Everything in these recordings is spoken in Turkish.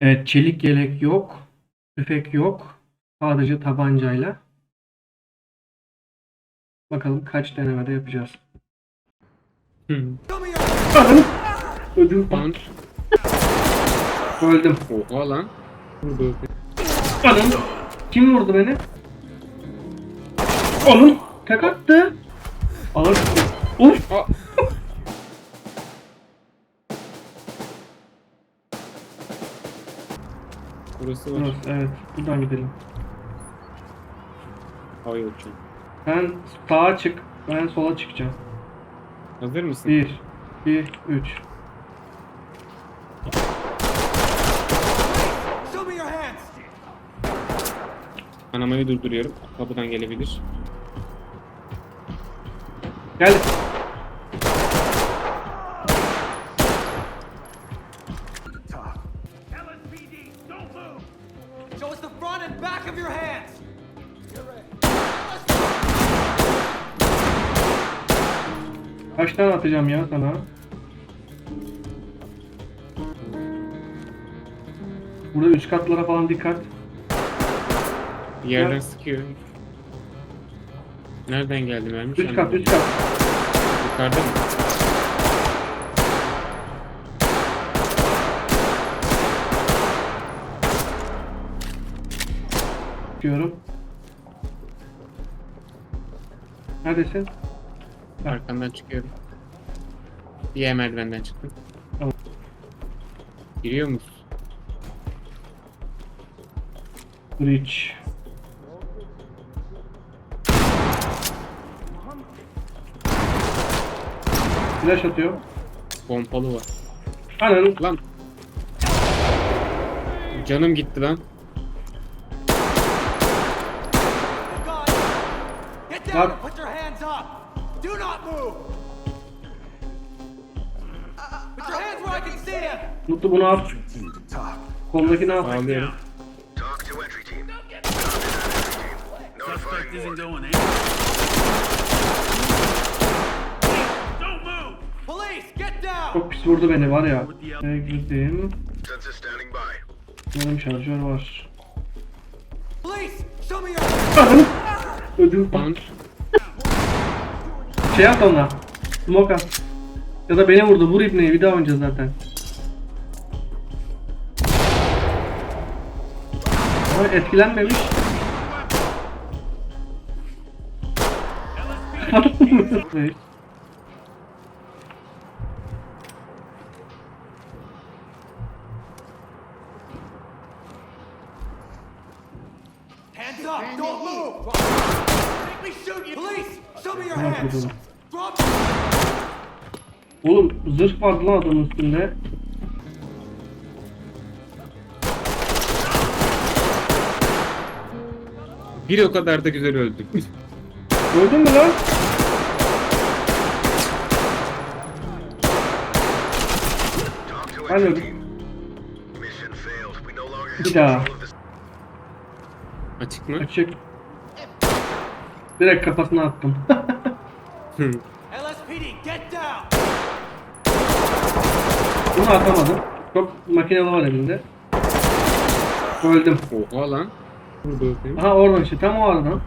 Evet, çelik yelek yok. Tüfek yok. Sadece tabancayla. Bakalım kaç denemede yapacağız. Anam! Ödüm. Öldüm. Oha lan. Vurdu. Anam! Kim vurdu beni? Oğlum! Tek attı. Ağır. Uf! Burası var. Burası, evet. Buradan gidelim. Havaya uçuyor. Sen sağa çık. Ben sola çıkacağım. Hazır mısın? 1, 2, 3. Show me your hands! Kanamayı durduruyorum. Kapıdan gelebilir. Gel. Of your hands! Kaç tane atacağım ya sana? Burada üst katlara falan dikkat. Yerden Ya. sıkıyor. Nereden geldi mermi? Üst kat, üst kat. Yukarıda mı? Diyorum. Neredesin? Arkandan çıkıyorum. Diğer merdivenden çıktım. Tamam. Giriyor musun? Bridge. Flash atıyor. Pompalı var. Ananı Lan. Canım gitti lan. God! Get down and put your hands up! Do not move! Put your hands where I can see you! Mutlu bunu al. Kolundaki ne yap? Ağlıyorum. Talk to entry team. Suspect isn't going in. Don't move! Police, get down! Çok pis vurdu beni var ya. Standing by. Yarım şarjör var. Police, show me your Ödüm Lan. Şey at ona. Smoke at. Ya da beni vurdu. Vur ibneyi. Bir daha oynayacağız zaten. Ama etkilenmemiş. Hands up! Don't move! Oğlum zırh vardı lan adamın üstünde. Bir o kadar da güzel öldü. Gördün mü lan? Talk to Ben öldüm. team. Mission failed. We no longer have Bir daha. control of this. Açık mı? Açık. Direkt kafasına attım. Hı. LSPD, get down! Bunu atamadım. Çok makinalı var elinde. Öldüm. Oha lan. Vurdu. Aha oradan işte tam o aradan.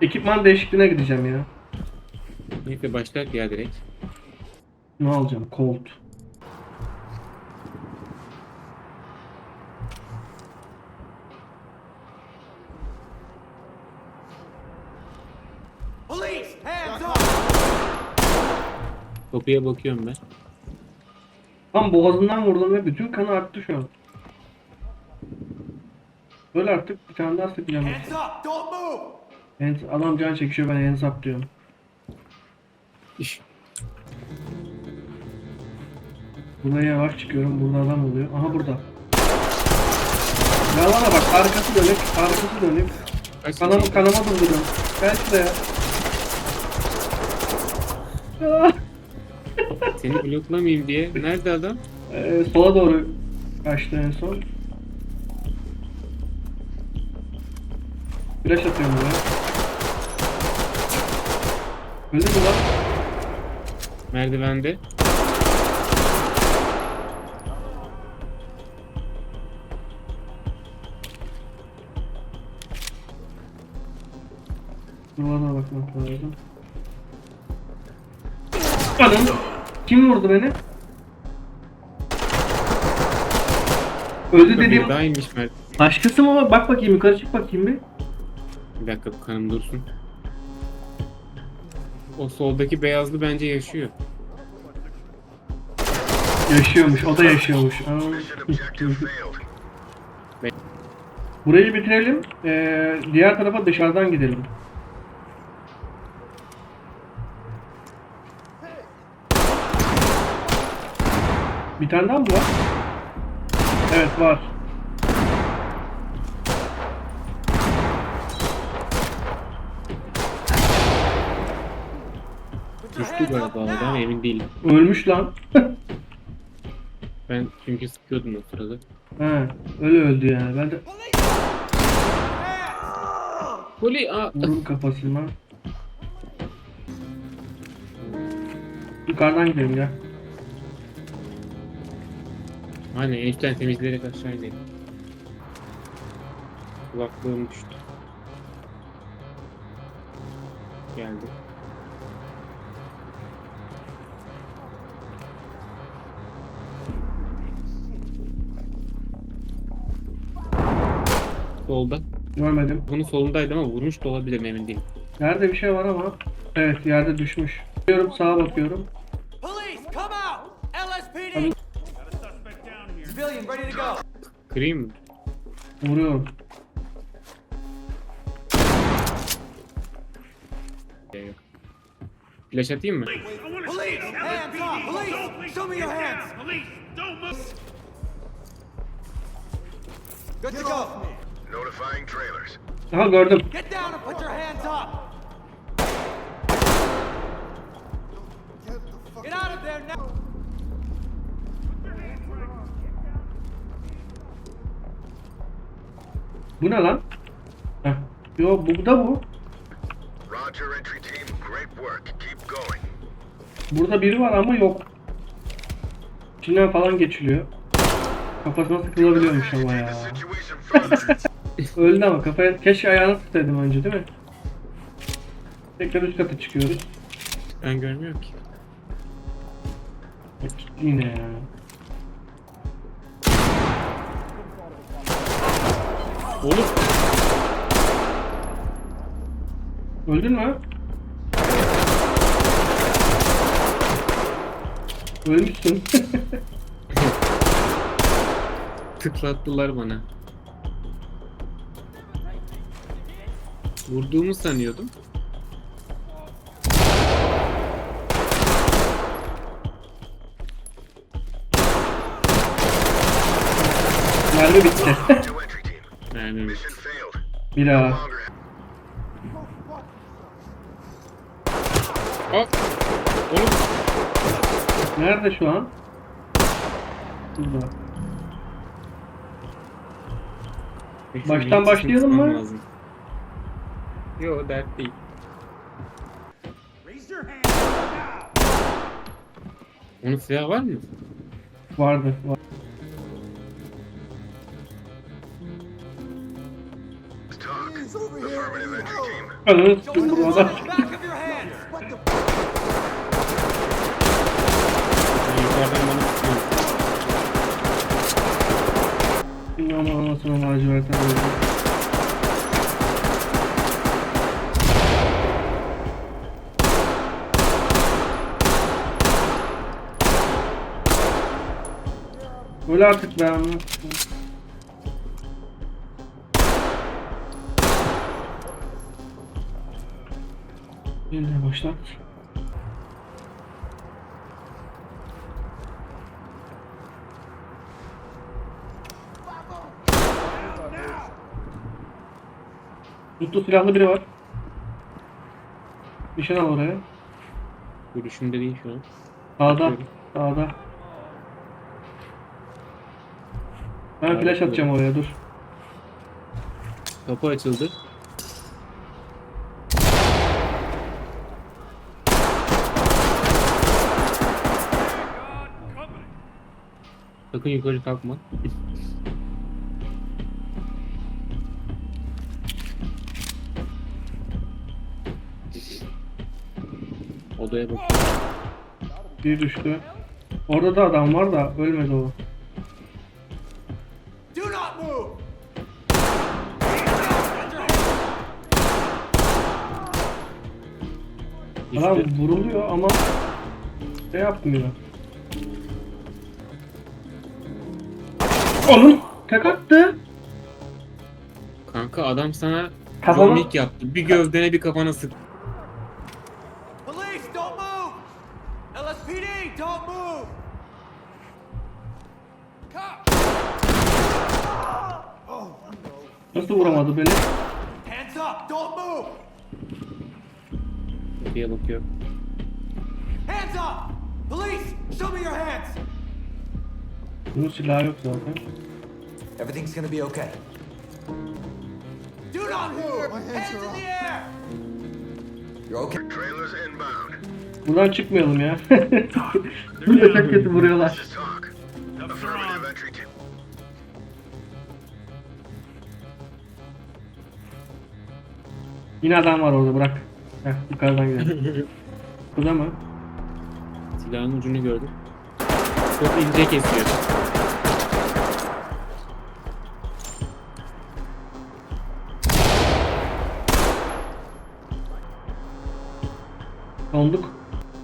Ekipman değişikliğine gideceğim ya. Neyse başlar ya direkt. Ne alacağım? Colt. Police, hands up! Kapıya bakıyorum ben. Tam boğazından vurdum ve bütün kanı aktı şu an. Böyle artık bir tane daha sıkacağım. Hands up! Don't move! Hands, adam can çekişiyor ben hands up diyorum. İş. Buraya yavaş çıkıyorum. Burada adam oluyor. Aha burada. Yalana bak arkası dönük. Arkası dönük. Kanama, kanama durduruyorum. Gel şuraya. Seni bloklamayayım diye. Nerede adam? Ee, sola doğru kaçtı en son. Flash atıyorum buraya. Öldü mü lan? Merdivende. Yuvana bakmak lazım. Adam. Kim vurdu beni? Öldü dediğim inmiş Mert. başkası mı? o? Bak bakayım yukarı çık bakayım bir. Bir dakika kanım dursun. O soldaki beyazlı bence yaşıyor. Yaşıyormuş, o da yaşıyormuş. Aa. Burayı bitirelim. Ee, diğer tarafa dışarıdan gidelim. Bir tane daha mı var? Evet var. Düştü galiba now. emin değilim. Ölmüş lan. Ben çünkü sıkıyordum o sırada. He, öyle öldü yani. Ben de! Poli aa. vurun kafasına. Yukarıdan gidelim ya. Aynen en üstten temizleyerek aşağı inelim. Kulaklığım düştü. Geldi. Solda. Görmedim. Bunun solundaydı ama vurmuş da olabilir emin değilim. Yerde bir şey var ama. Evet yerde düşmüş. Bakıyorum sağa bakıyorum. Civilian, ready to go. Kırayım mı? Vuruyorum. Şey yok. Flash atayım mı? Police, hands up! Police, show me your hands! Police, don't move. Good to go. Notifying trailers. Aha gördüm. Get down and put your hands up. Get out of there now. Bu ne lan? Heh. Yo bu da bu. Roger, entry team. Great work. Keep going. Burada biri var ama yok. İçinden falan geçiliyor. Kafasına sıkılabiliyormuş ama ya. Öldü ama kafaya keşke ayağını sıksaydım önce değil mi? Tekrar üst kata çıkıyoruz. Ben görmüyorum ki. Bak, Yine ya. Oğlum Öldün mü? Ölmüşsün. tıklattılar bana. Vurduğumu sanıyordum. Mermi bitti. Yani. Bir daha. Aa! Oğlum Nerede şu an? Burada. Baştan başlayalım mı? Lazım. Yo dert değil. Raise your hands now. Onun silahı var mı? Vardı. Var. Ananı the bu adam. yukarıdan bana sıkıyor. Şimdi ama anasını laciverten öldü. Öl artık be amına. Yeniden başlat. Mutlu silahlı biri var. Nişan al oraya. Görüşümde değil şu an. Sağda. Sağda. Ben flash atacağım oraya dur. Kapı açıldı. Sakın yukarı kalkma. odaya bak. Bir düştü. Orada da adam var da ölmedi o. Do not move! Adam vuruluyor ama şey yapmıyor. Oğlum tek attı. Kanka adam sana Kafama- Wick yaptı. Bir gövdene bir kafana sık. Police, don't move! LSPD, don't move! Cop! Nasıl vuramadı beni? Hands up, don't move! Kapıya bakıyor. Hands up! Police, show me your hands! Bunun silahı yok zaten. Everything's gonna be okay. Do not move! Hands in the air! You're okay. Trailers inbound. Buradan çıkmayalım ya. Burada çok kötü vuruyorlar. Affirmative on. entry team. Yine adam var orada bırak. Heh, yukarıdan gidelim. Burada mı? Silahın ucunu gördüm. Çok ince kesiyor. Donduk.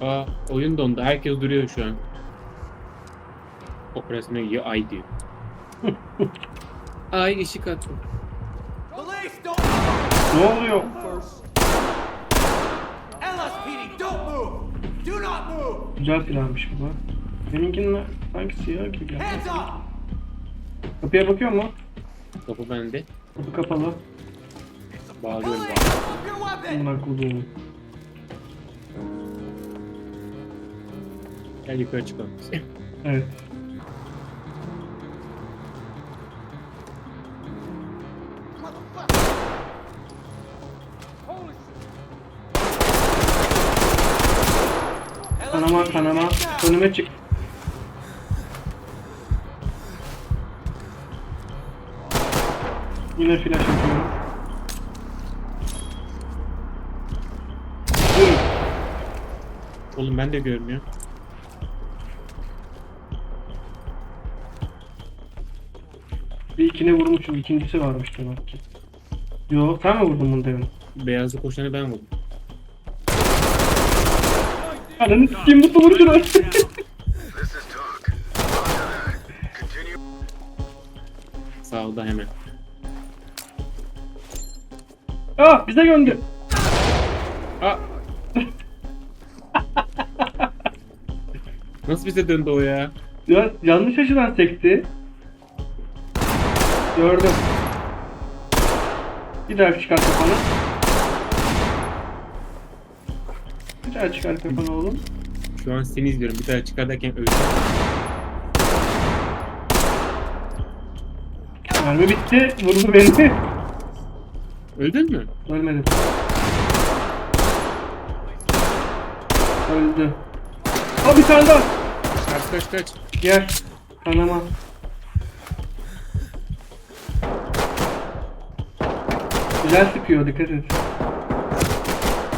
Aa oyun dondu. Herkes duruyor şu an. Operasyona gidiyor. Ay diyor. Ay ışık attı. Ne oluyor? LSPD, don't move! Do not move! Güzel silahmış bu da. Benimkinin sanki siyah gibi. up! Kapıya bakıyor mu? Kapı bende. Kapı kapalı. Your weapon! Bunlar kurduğum. Gel yukarı çıkalım. Evet. Kanama kanama. Önüme çık. Yine flash atıyorum. Buyurun. Oğlum ben de görmüyorum. Bir ikine vurmuşum. ikincisi varmış demek ki. Yo sen mi vurdun bunu demin? Beyazlı koşanı ben vurdum. Ananı sikeyim mutlu vuruşunu. That. Continue. Sağda hemen. Ah bize göndü. Aa! Nasıl bize döndü o ya? Ya yanlış açıdan sekti. Gördüm. Bir daha çıkar kafanı. Bir daha çıkar kafanı oğlum. Şu an seni izliyorum. Bir daha çıkar derken öldüm. Mermi bitti. Vurdu beni. Öldün mü? Ölmedim. Öldü. Aa bir tane daha. Kaç kaç kaç. Gel. Kanama. Güzel sıkıyor dikkat et.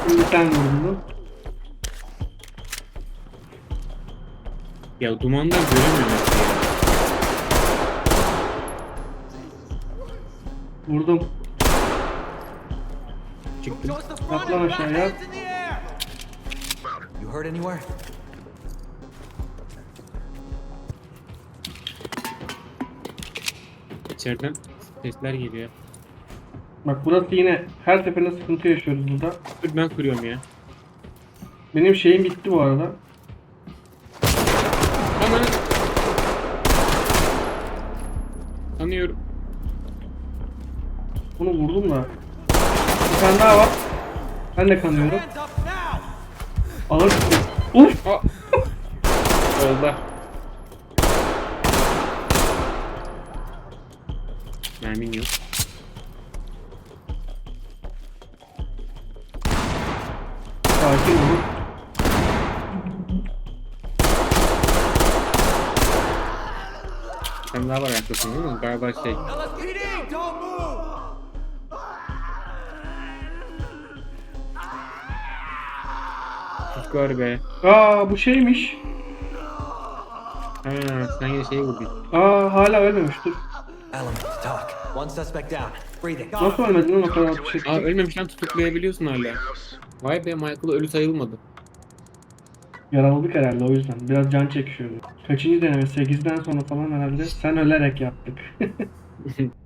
Şimdi sen vurdun. Ya dumandan göremiyorum. Vurdum. Front Atlan aşağıya. You hurt anywhere? İçeriden sesler geliyor. Bak burası yine her seferinde sıkıntı yaşıyoruz burada. Dur ben kırıyorum ya. Benim şeyim bitti bu arada. Aman. Tanıyorum. Bunu vurdum da. Bir tane daha var. Ben de kanıyorum. Alır. Uf! Oldu. Mermin yok. Sakin olun. Sen daha var yaklaşın değil mi? Galiba şey. Var be. Aa bu şeymiş. Ha sen yine şeyi vurdun. Aa hala ölmemiş. Breathing. Nasıl ölmedin lan o kadar bir şey? Aa ölmemişten tutuklayabiliyorsun hala. Vay be Michael ölü sayılmadı. Yaraladık herhalde o yüzden. Biraz can çekişiyordu. Kaçıncı deneme? 8'den sonra falan herhalde. Sen ölerek yaptık.